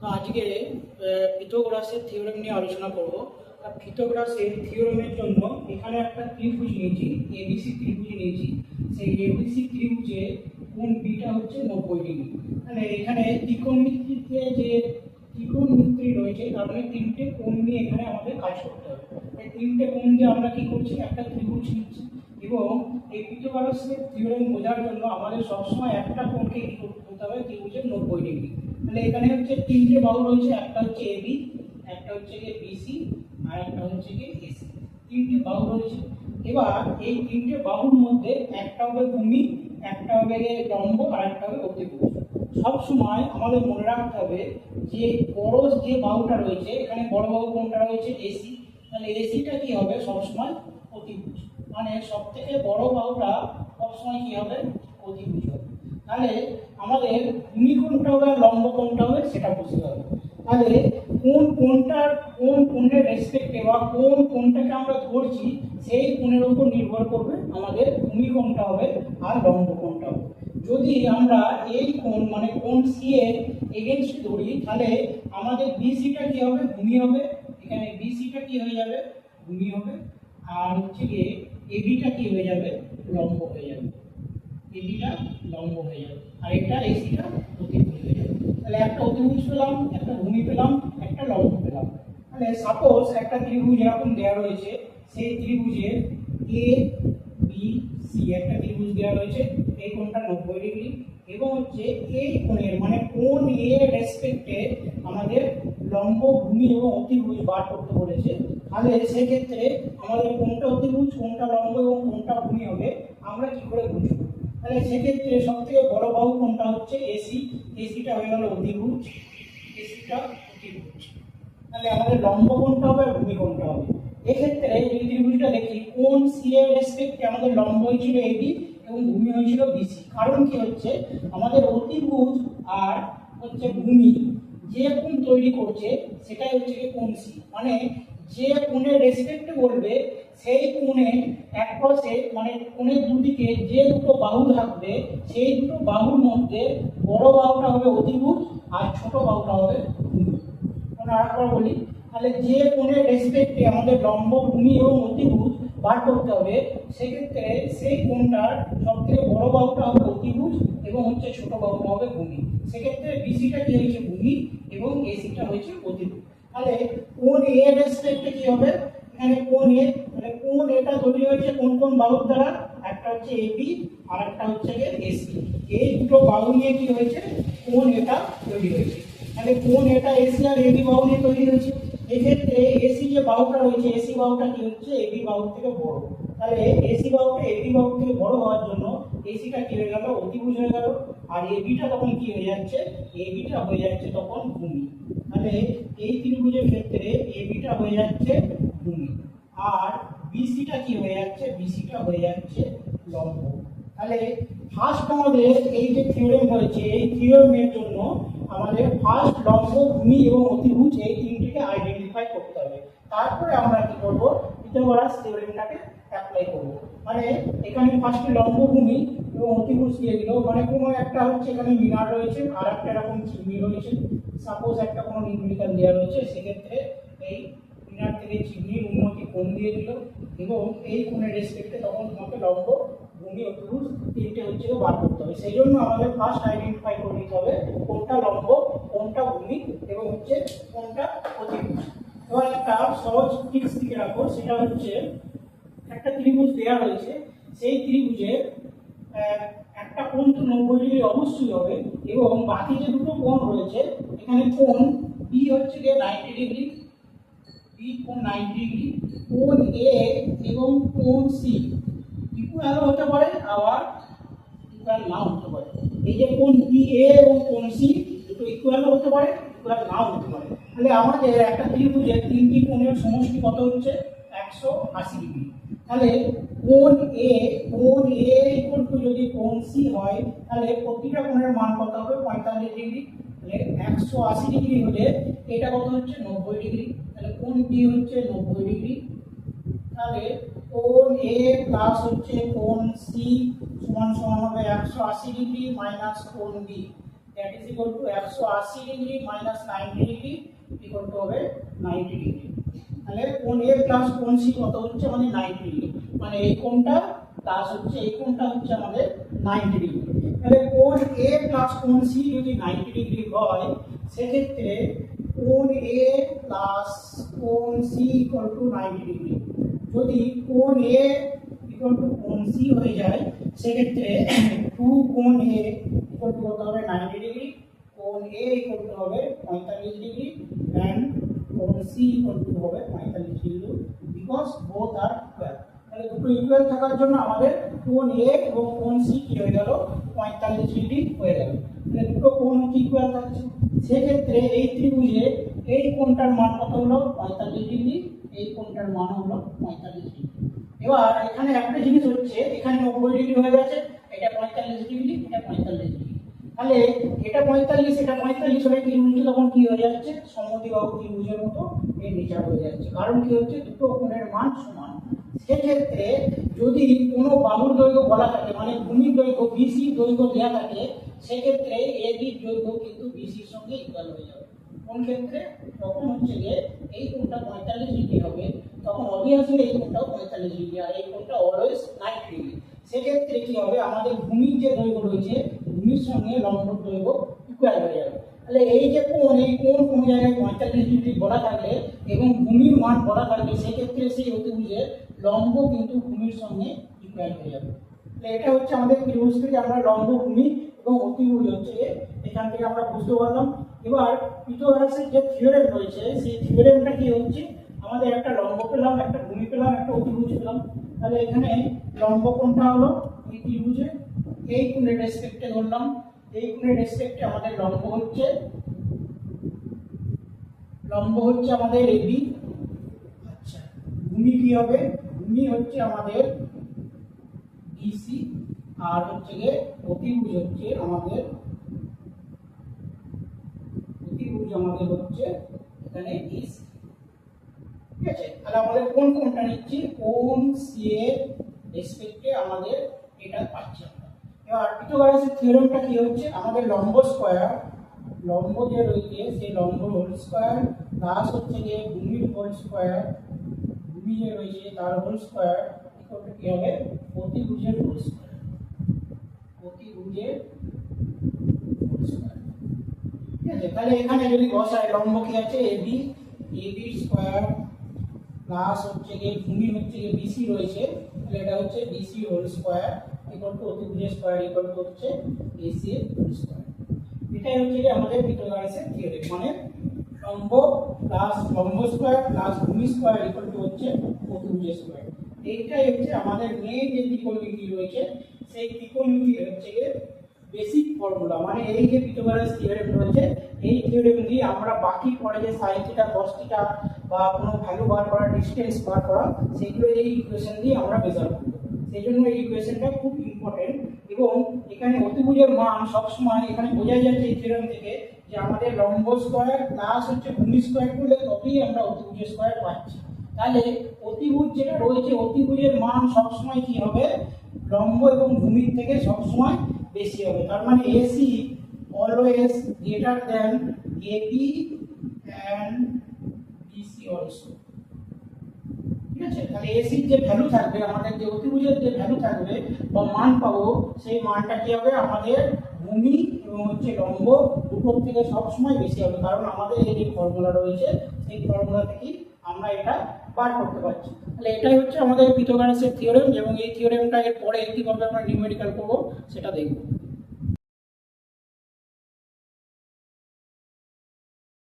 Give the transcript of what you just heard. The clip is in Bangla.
তো আজকে পিথোগরাসের থিওরেম নিয়ে আলোচনা করব। আর পিথোগরাসের থিওরেমের জন্য এখানে একটা ত্রিভুজ নিয়েছি এবিসি ত্রিভুজ নিয়েছি। সেই এবিসি ত্রিভুজে কোন বিটা হচ্ছে নব্বই ডিগ্রি। মানে এখানে ত্রিকোণমিতিতে যে ত্রিকোণমিত্রি রয়েছে, তার মানে তিনটে কোণ নিয়ে এখানে আমাদের কাজ করতে হবে। এই তিনটে কোণ দিয়ে আমরা কি করছি? একটা ত্রিভুজ নিচ্ছি। এবং এই পিথোগরাসের থিওরেম বোঝার জন্য আমাদের সবসময় একটা কোণকে কি করতে হবে? ত্রিভুজের নব্বই ডিগ্রি তাহলে এখানে হচ্ছে তিনটে বাহু রয়েছে, একটা হচ্ছে এবি একটা হচ্ছে গিয়ে বিসি আর একটা হচ্ছে গিয়ে এসি তিনটে বাহু রয়েছে। এবার এই তিনটে বাহুর মধ্যে একটা হবে ভূমি, একটা হবে গিয়ে লম্ব আর একটা হবে অতিভুজ সব সময় আমাদের মনে রাখতে হবে যে বড় যে বাহুটা রয়েছে, এখানে বড় বাহু কোনটা রয়েছে? এসি তাহলে এসিটা কি হবে? সবসময় অতিভুজ। মানে সব থেকে বড় বাহুটা সবসময় কি হবে? অতিভুজ হবে তাহলে আমাদের ভূমি কোনটা হবে আর লম্ব কোনটা হবে সেটা বুঝতে হবে। তাহলে কোন কোনটার, কোন কোণের রেসপেক্টে বা কোন কোনটাকে আমরা ধরছি, সেই কোণের উপর নির্ভর করবে আমাদের ভূমি কোনটা হবে আর লম্ব কোনটা হবে। যদি আমরা এই কোণ মানে কোণ সি এর এগেনস্ট ধরি, তাহলে আমাদের বিসিটা কি হবে? ভূমি হবে। এখানে বিসিটা কি হয়ে যাবে? ভূমি হবে। আর হচ্ছে গিয়ে এবিটা কি হয়ে যাবে? লম্ব হয়ে যাবে। এবিটা লম্ব হয়ে যাবে। আর এটা এসিটা অতিভুজ হয়ে যাবে। তাহলে একটা অতিভুজ পেলাম, একটা ভূমি পেলাম, একটা লম্ব পেলাম। তাহলে সাপোজ একটা ত্রিভুজ এরকম দেওয়া রয়েছে, সেই ত্রিভুজের এ বি সি একটা ত্রিভুজ দেওয়া রয়েছে, এই কোণটা নব্বই ডিগ্রি। এবং হচ্ছে এই কোণের মানে কোণ এ রেসপেক্টে আমাদের লম্ব ভূমি এবং অতিভুজ বার করতে বলেছে। তাহলে সেক্ষেত্রে আমাদের কোনটা অতিভুজ কোনটা লম্ব এবং কোনটা ভূমি হবে, আমরা কি করে বুঝব? তাহলে সেক্ষেত্রে সব থেকে বড় বাহু কোনটা হচ্ছে? এসি এসিটা হয়ে গেল অতিভুজ এসিটা অতিভুজ। তাহলে আমাদের লম্ব কোনটা হবে আর ভূমি কোনটা হবে? এক্ষেত্রে যদি ত্রিভুজটা দেখি, কোন সি এর রেসপেক্টে আমাদের লম্ব হয়েছিল এবি এবং ভূমি হয়েছিল বিসি কারণ কি হচ্ছে? আমাদের অতিভুজ আর হচ্ছে ভূমি যে কোণ তৈরি করছে, সেটাই হচ্ছে কোন সি মানে যে কোণের রেসপেক্টে বলবে সেই কোণে পাশে মানে কোণের দুদিকে যে দুটো বাহু থাকবে, সেই দুটো বাহুর মধ্যে বড় বাহুটা হবে অতিভুজ আর ছোট বাহুটা হবে ভূমি। আরেকবার বলি, তাহলে যে কোণের রেসপেক্টে আমাদের লম্ব ভূমি এবং অতিভুজ বার করতে হবে, সেক্ষেত্রে সেই কোণটার সব থেকে বড় বাহুটা হবে অতিভুজ এবং হচ্ছে ছোট বাহুটা হবে ভূমি। সেক্ষেত্রে বিসিটা কি হয়েছে? ভূমি এবং এসিটা হয়েছে অতিভুজ। তাহলে কোন এ রেসপেক্টে কি হবে? এখানে কোন এ মানে কোন এটা তৈরি হয়েছে? কোন কোন বাহুর দ্বারা? একটা হচ্ছে এবি আর একটা হচ্ছে গিয়ে এসি এই দুটো বাহু নিয়ে কি হয়েছে? কোন এটা তৈরি হয়েছে? তাহলে কোন এটা এসি আর এবি বাহু নিয়ে তৈরি হয়েছে? এক্ষেত্রে এসি যে বাহুটা রয়েছে এসি বাহুটা কি হচ্ছে? এবি বাহু থেকে বড়। তাহলে এসি বাহুটা এবি বাহু থেকে বড় হওয়ার জন্য এসিটা কি হয়ে গেল? অতিভুজ হয়ে গেল। আর এবিটা তখন কি হয়ে যাচ্ছে? এবিটা হয়ে যাচ্ছে তখন ভূমি। তাহলে এই ত্রিভুজের ক্ষেত্রে এবিটা হয়ে যাচ্ছে ভূমি। আর বিসিটা কি হয়ে যাচ্ছে? বিসিটা হয়ে যাচ্ছে লম্ব। তাহলে ফার্স্ট আমাদের এই যে থিওরেম হয়েছে, এই থিওরেমের জন্য আমাদের ফার্স্ট লম্ব, ভূমি এবং অতিভুজ এই তিনটিকে আইডেন্টিফাই করতে হবে। তারপরে আমরা কি করব? পিথাগোরাস থিওরেমটাকে অ্যাপ্লাই করব। মানে এখানে ফার্স্টে লম্ব ভূমি এবং অতিভুজ দিয়ে দিল। মানে কোনো একটা হচ্ছে এখানে মিনার রয়েছে, আর একটা এরকম চিমনি রয়েছে। সাপোজ একটা কোনো নিউমেরিক্যাল দেওয়া রয়েছে, সেক্ষেত্রে এই মিনার থেকে চিমনির উন্নতি কোণ দিয়ে দিল এবং এই কোণের রেসপেক্টে তখন তোমাকে লম্ব ভূমি অতিভুজ তিনটে হচ্ছে বার করতে হবে। সেই জন্য আমাদের ফার্স্ট আইডেন্টিফাই করে নিতে হবে কোনটা লম্ব, কোনটা ভূমি এবং হচ্ছে কোনটা অতিভুজ। এবার একটা সহজ টিক্স দিকে রাখো সেটা হচ্ছে একটা ত্রিভুজ দেওয়া রয়েছে সেই ত্রিভুজের আহ, একটা কোণ তো নব্বই ডিগ্রি অবশ্যই হবে এবং বাকি যে দুটো কোণ রয়েছে এখানে কোণ বি হচ্ছে গিয়ে নাইনটি ডিগ্রি বি কোণ নাইনটি ডিগ্রি কোণ এ এবং কোণ সি ইকুয়াল হতে পারে আবার ইকুয়াল নাও হতে পারে। এই যে কোণ বি এ এবং কোণ সি দুটো ইকুয়াল হতে পারে ইকুয়াল নাও হতে পারে। তাহলে আমাদের একটা ত্রিভুজের তিনটি কোণের সমষ্টি কত হচ্ছে? একশো আশি ডিগ্রি। তাহলে কোন এ কোন এ ইকুয়াল টু যদি কোন সি হয়, তাহলে প্রতিটা কোণের মান কত হবে? পঁয়তাল্লিশ ডিগ্রি। তাহলে একশো আশি ডিগ্রি হলে এটা কত হচ্ছে? নব্বই ডিগ্রি। তাহলে কোন বি হচ্ছে? নব্বই ডিগ্রি। তাহলে কোন এ প্লাস হচ্ছে? কোন সি সমান সমান হবে একশো আশি ডিগ্রি মাইনাস কোন B that is equal to একশো আশি degree minus ninety degree equal to হবে নাইনটি ডিগ্রি। তাহলে কোন এ প্লাস কোন সি কত হচ্ছে? আমাদের নাইনটি ডিগ্রি মানে এই কোনটা? প্লাস হচ্ছে, এই কোনটা হচ্ছে আমাদের নাইনটি ডিগ্রি তাহলে কোন এ প্লাস কোন সি যদি নাইনটি ডিগ্রি হয়, সেক্ষেত্রে কোন এ প্লাস কোন C equal to ninety degree যদি কোন এ ইকুয়াল টু কোন সি হয়ে যায়, সেক্ষেত্রে টু কোন এ ইকুয়াল টু কত হবে? নাইনটি ডিগ্রি কোন এ ইকুয়াল টু হবে পঁয়তাল্লিশ ডিগ্রি অ্যান্ড কোন সি ইকুয়াল টু হবে পঁয়তাল্লিশ degree because both are equal তাহলে দুটো ইকুয়াল থাকার জন্য আমাদের কোন এ এবং কোন সি কি হয়ে গেল? পঁয়তাল্লিশ ডিগ্রি হয়ে গেল। তাহলে দুটো কোন হচ্ছে ইকুয়াল থাকছে? সেক্ষেত্রে এই ত্রিভুজে এই কোণটার মান কত হলো? পঁয়তাল্লিশ ডিগ্রি। এই কোণটার মান হলো পঁয়তাল্লিশ ডিগ্রি। এবার এখানে একটা জিনিস হচ্ছে, এখানে নব্বই ডিগ্রি হয়ে গেছে। এটা পঁয়তাল্লিশ ডিগ্রি, এটা পঁয়তাল্লিশ ডিগ্রি। তাহলে এটা পঁয়তাল্লিশ এটা পঁয়তাল্লিশ হলে ত্রিভুজটা তখন কি হয়ে যাচ্ছে? সমদ্বিবাহু ত্রিভুজের মতো এর নিচা হয়ে যাচ্ছে। কারণ কি হচ্ছে? দুটো কোণের মান সমান। সেক্ষেত্রে যদি কোনো বাহুর দৈর্ঘ্য বলা থাকে মানে ভূমির দৈর্ঘ্য বিসি দৈর্ঘ্য দেওয়া থাকে, সেক্ষেত্রে এবির দৈর্ঘ্য কিন্তু বিসির সঙ্গে ইকুয়াল হয়ে যাবে। কোন ক্ষেত্রে? তখন হচ্ছে যে এই কোণটা পঁয়তাল্লিশ ডিগ্রি হবে, তখন অবভিয়াসলি এই কোণটাও পঁয়তাল্লিশ ডিগ্রি, আর এই কোণটা অলওয়েজ নাইনটি ডিগ্রি। সেক্ষেত্রে কি হবে? আমাদের ভূমির যে দৈর্ঘ্য রয়েছে ভূমির সঙ্গে লম্ব দৈর্ঘ্য ইকুয়াল হয়ে যাবে। তাহলে এই যে কোন, এই কোন কোনো জায়গায় পঁয়তাল্লিশ ডিগ্রি বলা থাকলে এবং ভূমির মান বলা থাকলে, সেক্ষেত্রে সেই অতিভুজের লম্ব কিন্তু ভূমির সঙ্গে ইকুয়াল হয়ে যাবে। তাহলে এটা হচ্ছে আমাদের ত্রিভুজ থেকে আমরা লম্ব ভূমি এবং অতিভুজ হচ্ছে এখান থেকে আমরা বুঝতে পারলাম। এবার পিথাগোরাসের যে থিওরেম রয়েছে, সেই থিওরেমটা কি হচ্ছে? আমাদের একটা লম্ব পেলাম, একটা ভূমি পেলাম, একটা অতিভুজ পেলাম। তাহলে এখানে লম্ব কোনটা হলো? এই ত্রিভুজে এই কোণের রেসপেক্টে ধরলাম, এই কোণের রেসপেক্টে আমাদের লম্ব হচ্ছে। লম্ব হচ্ছে আমাদের এবি আচ্ছা ভূমি কি হবে? ভূমি হচ্ছে আমাদের বিসি আর হচ্ছে গিয়ে অতিভুজ হচ্ছে আমাদের অতিভুজ আমাদের হচ্ছে এখানে ইসি। ঠিক আছে, তাহলে আমাদের কোন কোনটা নিচ্ছি? কোন সি এর রেসপেক্টে আমাদের এটা পাচ্ছি এবার পিথাগোরাসের থিওরেমটা কি হচ্ছে? আমাদের লম্ব স্কয়ার লম্ব যে রয়েছে, সেই লম্ব হোল স্কয়ার প্লাস হচ্ছে গিয়ে ভূমির হোল স্কয়ার ভূমি যে রয়েছে তার হোল স্কয়ার কি হবে? প্রতিভুজের হোল স্কয়ার প্রতিভুজের ঠিক আছে? তাহলে এখানে যদি বসায় লম্ব কি আছে? এবি এবি স্কয়ার প্লাস হচ্ছে গিয়ে ভূমি হচ্ছে গিয়ে বিসি রয়েছে। তাহলে এটা হচ্ছে BC whole square equal to অতিভুজের square equal to হচ্ছে এসি এর স্কয়ার। এটাই হচ্ছে যে আমাদের পিথাগোরাসের থিওরেম মানে লম্ব প্লাস লম্ব স্কয়ার প্লাস ভূমি স্কয়ার ইকুয়াল টু হচ্ছে অতিভুজের স্কয়ার। এইটাই হচ্ছে আমাদের মেন যে ত্রিকোণমিতি রয়েছে, সেই ত্রিকোণমিতি হচ্ছে গিয়ে বেসিক ফর্মুলা মানে এই যে পিথাগোরাস থিওরেম রয়েছে এই থিওরেম দিয়ে আমরা বাকি পরে যে সাইন থিটা cos থিটা বা কোনো ভ্যালু বার করা ডিসটেন্স বার করা সেগুলো এই ইকুয়েশন দিয়ে আমরা মেজার করব। সেই জন্য এই ইকুয়েশনটা খুব ইম্পর্টেন্ট এবং এখানে অতিভুজের মান সবসময় এখানে বোঝা যাচ্ছে এই থিওরেম থেকে যে আমাদের লম্ব স্কয়ার প্লাস হচ্ছে ভূমি স্কয়ার করলে তবেই আমরা অতিভুজের স্কয়ার পাচ্ছি। তাহলে অতিভুজ যেটা রয়েছে, অতিভুজের মান সবসময় কি হবে? লম্ব এবং ভূমির থেকে সবসময় বেশি হবে। তার মানে AC always greater than AB and BC also আছে, তাহলে এসির যে ভ্যালু থাকবে, আমাদের যে অতিভুজের যে ভ্যালু থাকবে, বা মান পাবো, সেই মানটা কি হবে? আমাদের ভূমি হচ্ছে লম্ব দুটোর থেকে সবসময় বেশি হবে, কারণ আমাদের এই যে ফর্মুলা রয়েছে, সেই ফর্মুলা থেকেই আমরা এটা বার করতে পারছি। তাহলে এটাই হচ্ছে আমাদের পিথাগোরাসের থিওরেম এবং এই থিওরেমটা এর পরে কীভাবে আমরা নিউমেরিক্যাল করব, সেটা দেখব।